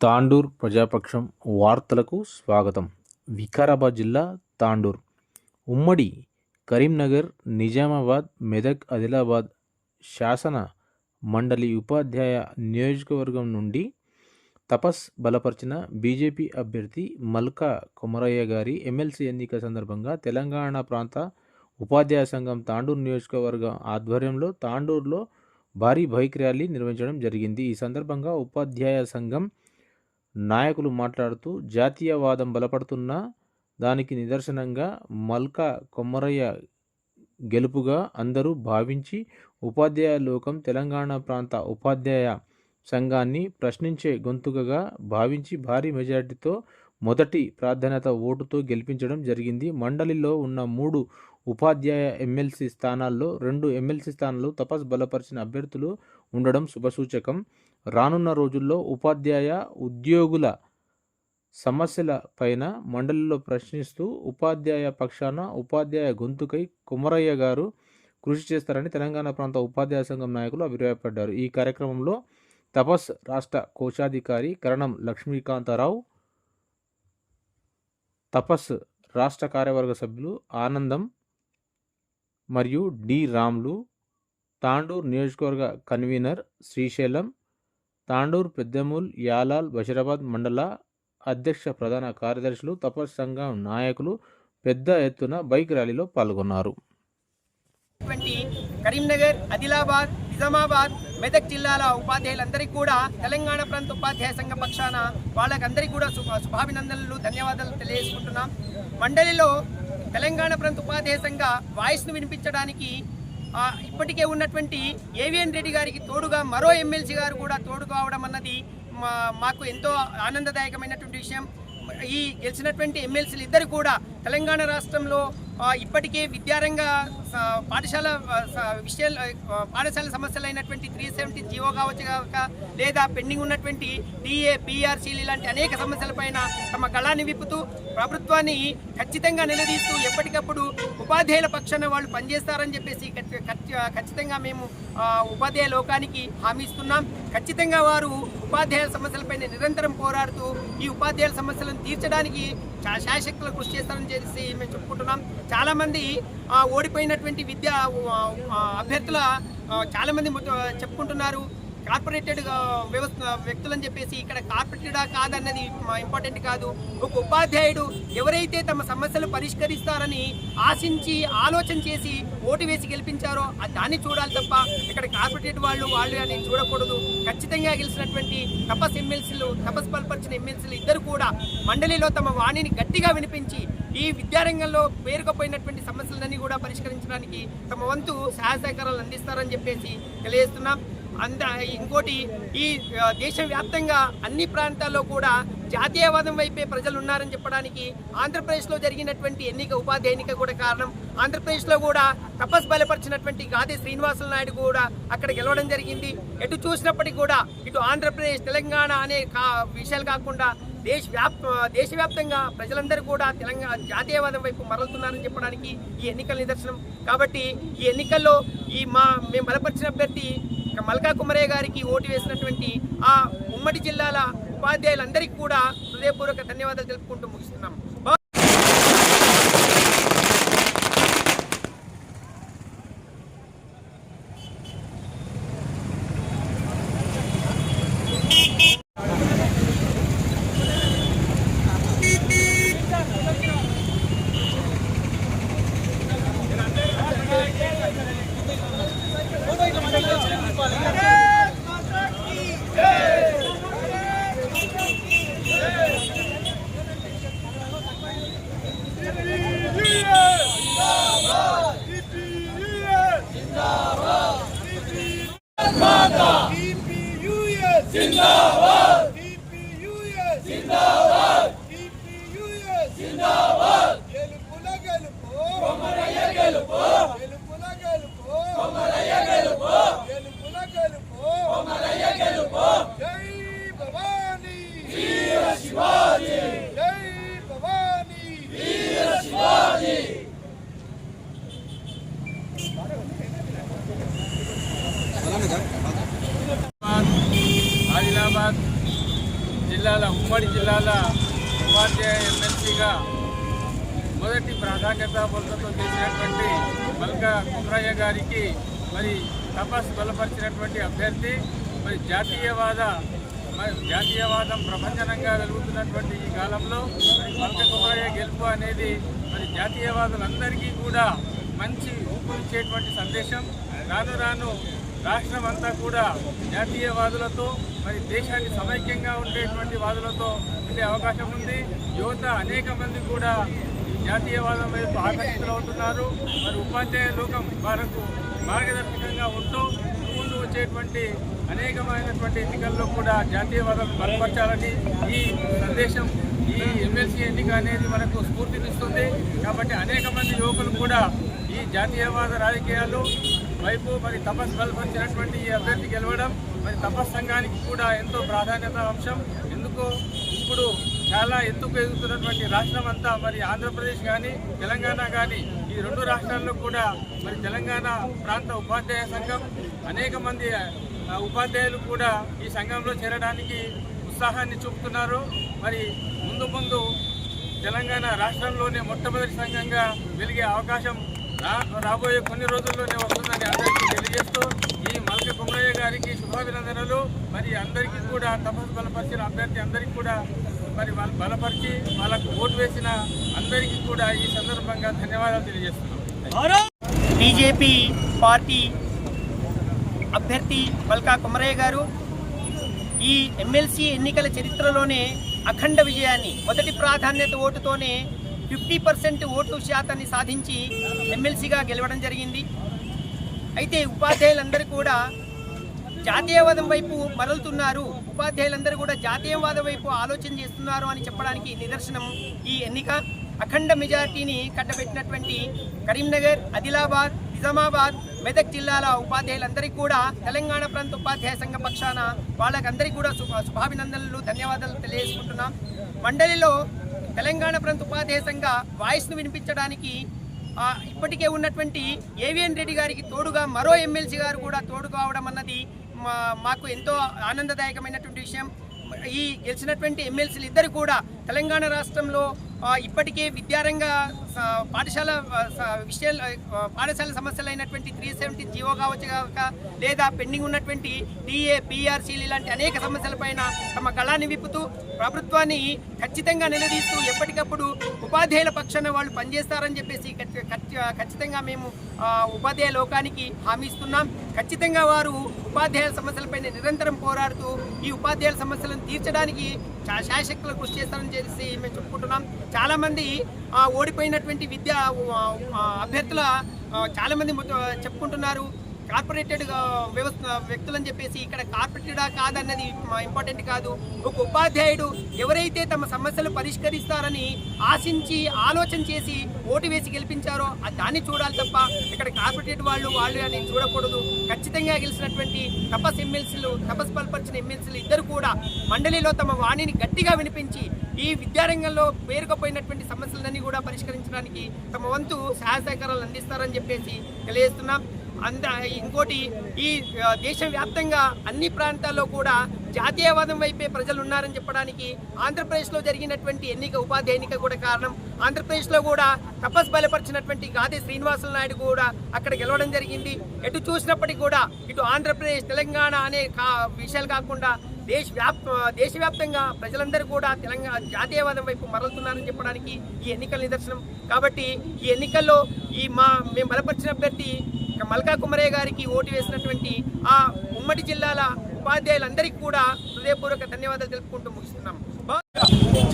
తాండూర్ ప్రజాపక్షం వార్తలకు స్వాగతం. వికారాబాద్ జిల్లా తాండూర్. ఉమ్మడి కరీంనగర్ నిజామాబాద్ మెదక్ ఆదిలాబాద్ శాసన మండలి ఉపాధ్యాయ నియోజకవర్గం నుండి తపస్ బలపరిచిన బీజేపీ అభ్యర్థి మల్కా కొమరయ్య గారి ఎమ్మెల్సీ ఎన్నిక సందర్భంగా తెలంగాణ ప్రాంత ఉపాధ్యాయ సంఘం తాండూరు నియోజకవర్గం ఆధ్వర్యంలో తాండూరులో భారీ బైక్ ర్యాలీ నిర్వహించడం జరిగింది. ఈ సందర్భంగా ఉపాధ్యాయ సంఘం నాయకులు మాట్లాడుతూ జాతీయవాదం బలపడుతున్న దానికి నిదర్శనంగా మల్కా కొమ్మరయ్య గెలుపుగా అందరూ భావించి ఉపాధ్యాయ లోకం తెలంగాణ ప్రాంత ఉపాధ్యాయ సంఘాన్ని ప్రశ్నించే గొంతుకగా భావించి భారీ మెజార్టీతో మొదటి ప్రాధాన్యత ఓటుతో గెలిపించడం జరిగింది. మండలిలో ఉన్న మూడు ఉపాధ్యాయ ఎమ్మెల్సీ స్థానాల్లో రెండు ఎమ్మెల్సీ స్థానాలు తపస్ బలపరిచిన అభ్యర్థులు ఉండడం శుభసూచకం. రానున్న రోజుల్లో ఉపాధ్యాయ ఉద్యోగుల సమస్యల పైన మండలిలో ప్రశ్నిస్తూ ఉపాధ్యాయ పక్షాన ఉపాధ్యాయ గొంతుకై కుమరయ్య గారు కృషి చేస్తారని తెలంగాణ ప్రాంత ఉపాధ్యాయ సంఘం నాయకులు అభిప్రాయపడ్డారు. ఈ కార్యక్రమంలో తపస్ రాష్ట్ర కోశాధికారి కరణం లక్ష్మీకాంతారావు తపస్ రాష్ట్ర కార్యవర్గ సభ్యులు ఆనందం మరియు డి రామ్లు తాండూర్ నియోజకవర్గ కన్వీనర్ శ్రీశైలం తాండూర్ పెద్దమూల్ యాలాల్ బషీరాబాద్ మండల అధ్యక్ష ప్రధాన కార్యదర్శులు తపస్ సంఘం నాయకులు పెద్ద ఎత్తున బైక్ ర్యాలీలో పాల్గొన్నారు. కరీంనగర్ ఆదిలాబాద్ నిజామాబాద్ మెదక్ జిల్లాల ఉపాధ్యాయులందరికీ కూడా తెలంగాణ ప్రాంత ఉపాధ్యాయ సంఘ పక్షాన వాళ్ళకందరికీ కూడా శుభాభినందనలు ధన్యవాదాలు తెలియజేసుకుంటున్నాం. మండలిలో తెలంగాణ ప్రాంత ఉపాధ్యాసంగా వాయిస్ను వినిపించడానికి ఇప్పటికే ఉన్నటువంటి ఏవిఎన్ రెడ్డి గారికి తోడుగా మరో ఎమ్మెల్సీ గారు కూడా తోడు కావడం అన్నది మా- మాకు ఎంతో ఆనందదాయకమైనటువంటి విషయం. ఈ గెలిచినటువంటి ఎమ్మెల్సీలు ఇద్దరు కూడా తెలంగాణ రాష్ట్రంలో ఇప్పటికే విద్యారంగ పాఠశాల విషయాలు పాఠశాల సమస్యలు అయినటువంటి త్రీ సెవెంటీ జీవో కావచ్చు కాక లేదా పెండింగ్ ఉన్నటువంటి డిఏ పిఆర్సీలు ఇలాంటి అనేక సమస్యలపైన తమ గళాన్ని విప్పుతూ ప్రభుత్వాన్ని ఖచ్చితంగా నిలదీస్తూ ఎప్పటికప్పుడు ఉపాధ్యాయుల పక్షాన వాళ్ళు పనిచేస్తారని చెప్పేసి ఖచ్చితంగా మేము ఉపాధ్యాయ లోకానికి హామీ ఇస్తున్నాం. ఖచ్చితంగా వారు ఉపాధ్యాయుల సమస్యలపైన నిరంతరం పోరాడుతూ ఈ ఉపాధ్యాయుల సమస్యలను తీర్చడానికి శాశక్తులు కృషి చేస్తారని చెప్పేసి మేము చెప్పుకుంటున్నాం. చాలామంది ఓడిపోయినట్టు ఉన్నటువంటి విద్యా అభ్యర్థుల చాలామంది చెప్పుకుంటున్నారు. కార్పొరేటెడ్ వ్యవస్థ వ్యక్తులని చెప్పేసి ఇక్కడ కార్పొరేటెడా కాదన్నది ఇంపార్టెంట్ కాదు. ఒక ఉపాధ్యాయుడు ఎవరైతే తమ సమస్యలు పరిష్కరిస్తారని ఆశించి ఆలోచన చేసి ఓటు వేసి గెలిపించారో అది దాన్ని చూడాలి తప్ప ఇక్కడ కార్పొరేటెడ్ వాళ్ళు వాళ్ళు అని చూడకూడదు. ఖచ్చితంగా గెలిచినటువంటి తపస్ ఎమ్మెల్సీలు తపస్ పల్పరిచిన ఎమ్మెల్సీలు ఇద్దరు కూడా మండలిలో తమ వాణిని గట్టిగా వినిపించి ఈ విద్యారంగంలో పేరుకపోయినటువంటి సమస్యలన్నీ కూడా పరిష్కరించడానికి తమ వంతు సహాయ సహకారాలు అందిస్తారని చెప్పేసి తెలియజేస్తున్నాం. అంద ఇంకోటి ఈ దేశవ్యాప్తంగా అన్ని ప్రాంతాల్లో కూడా జాతీయవాదం వైపే ప్రజలు ఉన్నారని చెప్పడానికి ఆంధ్రప్రదేశ్లో జరిగినటువంటి ఎన్నిక ఉపాధి ఎన్నిక కూడా కారణం. ఆంధ్రప్రదేశ్లో కూడా తపస్ బలపరిచినటువంటి గాదే శ్రీనివాసులు నాయుడు కూడా అక్కడ గెలవడం జరిగింది. ఎటు చూసినప్పటికీ కూడా ఇటు ఆంధ్రప్రదేశ్ తెలంగాణ అనే కా విషయాలు కాకుండా దేశ వ్యాప్ దేశవ్యాప్తంగా ప్రజలందరూ కూడా తెలంగాణ జాతీయవాదం వైపు మరలుతున్నారని చెప్పడానికి ఈ ఎన్నికల నిదర్శనం. కాబట్టి ఈ ఎన్నికల్లో ఈ మా మేము బలపరిచిన అభ్యర్థి మల్కా కుమరయ్య గారికి ఓటు వేసినటువంటి ఆ ఉమ్మడి జిల్లాల ఉపాధ్యాయులందరికీ కూడా హృదయపూర్వక ధన్యవాదాలు తెలుపుకుంటూ ముగిస్తున్నాము చేసినటువంటి మల్క కుమరయ్య గారికి మరి తపస్ బలపరిచినటువంటి అభ్యర్థి మరి జాతీయవాద మరి జాతీయవాదం ప్రపంచనంగా వెలుగుతున్నటువంటి ఈ కాలంలో మరి మల్క కుమ్రయ్య గెలుపు అనేది మరి జాతీయవాదులందరికీ కూడా మంచి ఊపునిచ్చేటువంటి సందేశం. రాను రాను రాష్ట్రం అంతా కూడా జాతీయవాదులతో మరి దేశాన్ని సమైక్యంగా ఉండేటువంటి వాదులతో ఉండే అవకాశం ఉంది. యువత అనేక మంది కూడా జాతీయవాదం వైపు ఆకర్షితులవుతున్నారు మరి ఉపాధ్యాయ లోకం వారికి మార్గదర్శకంగా ఉంటూ ముందు వచ్చేటువంటి అనేకమైనటువంటి ఎన్నికల్లో కూడా జాతీయవాదం బలపరచాలని ఈ సందేశం ఈ ఎమ్మెల్సీ ఎన్నిక అనేది మనకు స్ఫూర్తినిస్తుంది. కాబట్టి అనేక మంది యువకులు కూడా ఈ జాతీయవాద రాజకీయాలు వైపు మరి తపస్ బలపరిచినటువంటి ఈ అభ్యర్థి గెలవడం మరి తపస్ సంఘానికి కూడా ఎంతో ప్రాధాన్యత అంశం. ఎందుకు ఇప్పుడు చాలా ఎత్తుకు ఎదుగుతున్నటువంటి రాష్ట్రం అంతా మరి ఆంధ్రప్రదేశ్ కానీ తెలంగాణ కానీ ఈ రెండు రాష్ట్రాల్లో కూడా మరి తెలంగాణ ప్రాంత ఉపాధ్యాయ సంఘం అనేక మంది ఉపాధ్యాయులు కూడా ఈ సంఘంలో చేరడానికి ఉత్సాహాన్ని చూపుతున్నారు. మరి ముందు ముందు తెలంగాణ రాష్ట్రంలోనే మొట్టమొదటి సంఘంగా వెలిగే అవకాశం రా- రాబోయే కొన్ని రోజుల్లోనే వస్తుందని అందరికీ తెలియజేస్తూ ఈ మల్క కుమరయ్య గారికి శుభాభినందనలు. మరి అందరికీ కూడా తపస్సు బలపరిచిన అభ్యర్థి అందరికీ కూడా మరి వాళ్ళు బలపరిచి వాళ్ళకు ఓటు వేసిన అందరికీ కూడా ఈ సందర్భంగా ధన్యవాదాలు తెలియజేస్తున్నాం. బీజేపీ పార్టీ అభ్యర్థి మల్కా కుమరయ్య గారు ఈ ఎమ్మెల్సీ ఎన్నికల చరిత్రలోనే అఖండ విజయాన్ని మొదటి ప్రాధాన్యత ఓటుతోనే ఫిఫ్టీ పర్సెంట్ ఓటు శాతాన్ని సాధించి ఎమ్మెల్సీగా గెలవడం జరిగింది. అయితే ఉపాధ్యాయులందరూ కూడా జాతీయవాదం వైపు మరలుతున్నారు. ఉపాధ్యాయులందరూ కూడా జాతీయవాద వైపు ఆలోచన చేస్తున్నారు అని చెప్పడానికి నిదర్శనం ఈ ఎన్నిక. అఖండ మెజార్టీని కట్టబెట్టినటువంటి కరీంనగర్ ఆదిలాబాద్ నిజామాబాద్ మెదక్ జిల్లాల ఉపాధ్యాయులందరికీ కూడా తెలంగాణ ప్రాంత ఉపాధ్యాయ సంఘ పక్షాన వాళ్ళకందరికీ కూడా శుభ శుభాభినందనలు ధన్యవాదాలు తెలియజేసుకుంటున్నాం. మండలిలో తెలంగాణ ప్రాంత ఉపాధ్యాయ సంఘ వాయిస్ను వినిపించడానికి ఇప్పటికే ఉన్నటువంటి ఏవిఎన్ రెడ్డి గారికి తోడుగా మరో ఎమ్మెల్సీ గారు కూడా తోడు కావడం అన్నది మాకు ఎంతో ఆనందదాయకమైనటువంటి విషయం. ఈ గెలిచినటువంటి ఎమ్మెల్సీలు ఇద్దరు కూడా తెలంగాణ రాష్ట్రంలో ఇప్పటికే విద్యారంగ పాఠశాల విషయాలు పాఠశాల సమస్యలు అయినటువంటి త్రీ సెవెంటీ జీవో కావచ్చు కాక లేదా పెండింగ్ ఉన్నటువంటి డిఏ పిఆర్సీలు ఇలాంటి అనేక సమస్యలపైన తమ గళాన్ని విప్పుతూ ప్రభుత్వాన్ని ఖచ్చితంగా నిలదీస్తూ ఎప్పటికప్పుడు ఉపాధ్యాయుల పక్షాన వాళ్ళు పనిచేస్తారని చెప్పేసి ఖచ్చితంగా మేము ఉపాధ్యాయ లోకానికి హామీ ఇస్తున్నాం. ఖచ్చితంగా వారు ఉపాధ్యాయుల సమస్యలపైన నిరంతరం పోరాడుతూ ఈ ఉపాధ్యాయుల సమస్యలను తీర్చడానికి చా- శాయశక్తులు కృషి చేస్తారని చేసి మేము చెప్పుకుంటున్నాం. చాలామంది ఓడిపోయినటువంటి విద్యా అభ్యర్థుల చాలామంది మొత్తం చెప్పుకుంటున్నారు. కార్పొరేటెడ్ వ్యవస్థ వ్యక్తులని చెప్పేసి ఇక్కడ కార్పొరేటెడా కాదన్నది ఇంపార్టెంట్ కాదు. ఒక ఉపాధ్యాయుడు ఎవరైతే తమ సమస్యలు పరిష్కరిస్తారని ఆశించి ఆలోచన చేసి ఓటు వేసి గెలిపించారో దాన్ని చూడాలి తప్ప ఇక్కడ కార్పొరేటెడ్ వాళ్ళు వాళ్ళు అని చూడకూడదు. ఖచ్చితంగా గెలిచినటువంటి తపస్ ఎమ్మెల్సీలు తపస్ బలపరిచిన ఎమ్మెల్సీలు ఇద్దరు కూడా మండలిలో తమ వాణిని గట్టిగా వినిపించి ఈ విద్యారంగంలో పేరుకుపోయినటువంటి సమస్యలన్నీ కూడా పరిష్కరించడానికి తమ వంతు సహాయ సహకారాలు అందిస్తారని చెప్పేసి తెలియజేస్తున్నాం. అంద ఇంకోటి ఈ దేశవ్యాప్తంగా అన్ని ప్రాంతాల్లో కూడా జాతీయవాదం వైపే ప్రజలు ఉన్నారని చెప్పడానికి ఆంధ్రప్రదేశ్లో జరిగినటువంటి ఎన్నిక ఉపాధి ఎన్నిక కూడా కారణం. ఆంధ్రప్రదేశ్లో కూడా తపస్సు బలపరిచినటువంటి గాదే శ్రీనివాసులు నాయుడు కూడా అక్కడ గెలవడం జరిగింది. ఎటు చూసినప్పటికీ కూడా ఇటు ఆంధ్రప్రదేశ్ తెలంగాణ అనే కా విషయాలు కాకుండా దేశ వ్యాప్ దేశవ్యాప్తంగా ప్రజలందరూ కూడా తెలంగాణ జాతీయవాదం వైపు మరలుతున్నారని చెప్పడానికి ఈ ఎన్నికల నిదర్శనం. కాబట్టి ఈ ఎన్నికల్లో ఈ మా మేము బలపరిచిన అభ్యర్థి మల్కా కుమరయ్య గారికి ఓటు వేసినటువంటి ఆ ఉమ్మడి జిల్లాల ఉపాధ్యాయులందరికీ కూడా హృదయపూర్వక ధన్యవాదాలు తెలుపుకుంటూ ముగిస్తున్నాం.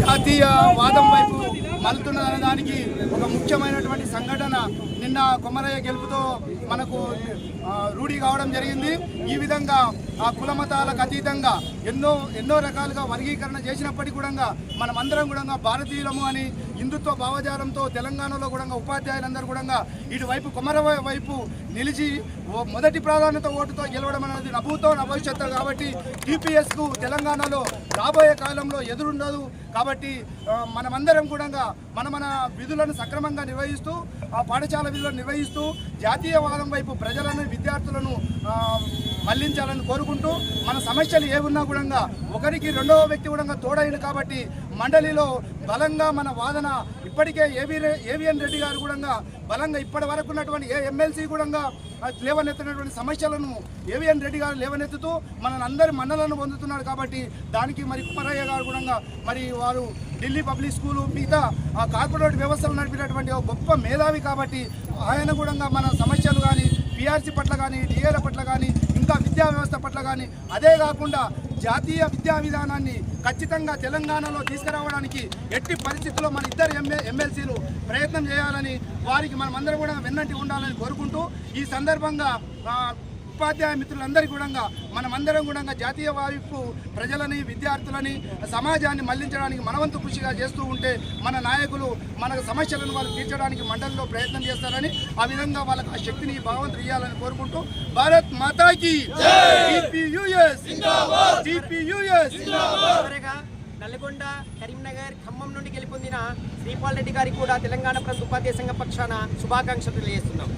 జాతీయ వాదం వైపు మలుతున్న దానికి ఒక ముఖ్యమైనటువంటి సంఘటన నిన్న కొమరయ్య గెలుపుతో మనకు రూఢి కావడం జరిగింది. ఈ విధంగా ఆ కులమతాలకు అతీతంగా ఎన్నో ఎన్నో రకాలుగా వర్గీకరణ చేసినప్పటికీ కూడా మనమందరం కూడా భారతీయులము అని హిందుత్వ భావజాలంతో తెలంగాణలో కూడా ఉపాధ్యాయులందరూ కూడా ఇటువైపు కొమర వైపు నిలిచి మొదటి ప్రాధాన్యత ఓటుతో గెలవడం అనేది నభూతో నభవిష్యత్తు కాబట్టి టీపీఎస్కు తెలంగాణలో రాబోయే కాలంలో ఎదురుండదు. కాబట్టి మనమందరం కూడా మన మన విధులను సక్రమంగా నిర్వహిస్తూ ఆ పాఠశాల విధులను నిర్వహిస్తూ జాతీయవాదం వైపు ప్రజలను విద్యార్థులను మళ్ళించాలని కోరుకుంటూ మన సమస్యలు ఏ ఉన్నా కూడా ఒకరికి రెండవ వ్యక్తి కూడా తోడైంది కాబట్టి మండలిలో బలంగా మన వాదన ఇప్పటికే ఏవి ఏవిఎన్ రెడ్డి గారు కూడా బలంగా ఇప్పటి వరకు ఉన్నటువంటి ఏ ఎమ్మెల్సీ కూడా లేవనెత్తినటువంటి సమస్యలను ఏవిఎన్ రెడ్డి గారు లేవనెత్తుతూ మన అందరి మన్నలను పొందుతున్నాడు కాబట్టి దానికి మరి కుమారయ్య గారు కూడా మరి వారు ఢిల్లీ పబ్లిక్ స్కూలు మిగతా ఆ కార్పొరేట్ వ్యవస్థలు నడిపినటువంటి ఒక గొప్ప మేధావి కాబట్టి ఆయన కూడా మన సమస్యలు కానీ పిఆర్సీ పట్ల కానీ డిఏల పట్ల కానీ ఇంకా విద్యా వ్యవస్థ పట్ల కానీ అదే కాకుండా జాతీయ విద్యా విధానాన్ని ఖచ్చితంగా తెలంగాణలో తీసుకురావడానికి ఎట్టి పరిస్థితుల్లో మన ఇద్దరు ఎంఏ ఎమ్మెల్సీలు ప్రయత్నం చేయాలని వారికి మనమందరం కూడా వెన్నంటి ఉండాలని కోరుకుంటూ ఈ సందర్భంగా ఉపాధ్యాయ మిత్రులందరికీ కూడా మనమందరం కూడా జాతీయ వైపు ప్రజలని విద్యార్థులని సమాజాన్ని మళ్ళించడానికి మనవంతు కృషిగా చేస్తూ ఉంటే మన నాయకులు మన సమస్యలను వాళ్ళు తీర్చడానికి మండలిలో ప్రయత్నం చేస్తారని ఆ విధంగా వాళ్ళకి ఆ శక్తిని భగవంతుడు ఇవ్వాలని కోరుకుంటూ భారత్ మాతాకి నల్గొండ కరీంనగర్ ఖమ్మం నుండి గెలుపొందిన శ్రీపాల్ రెడ్డి గారికి కూడా తెలంగాణ ప్రాంత ఉపాధ్యాయ సంఘ పక్షాన శుభాకాంక్షలు తెలియజేస్తున్నాం.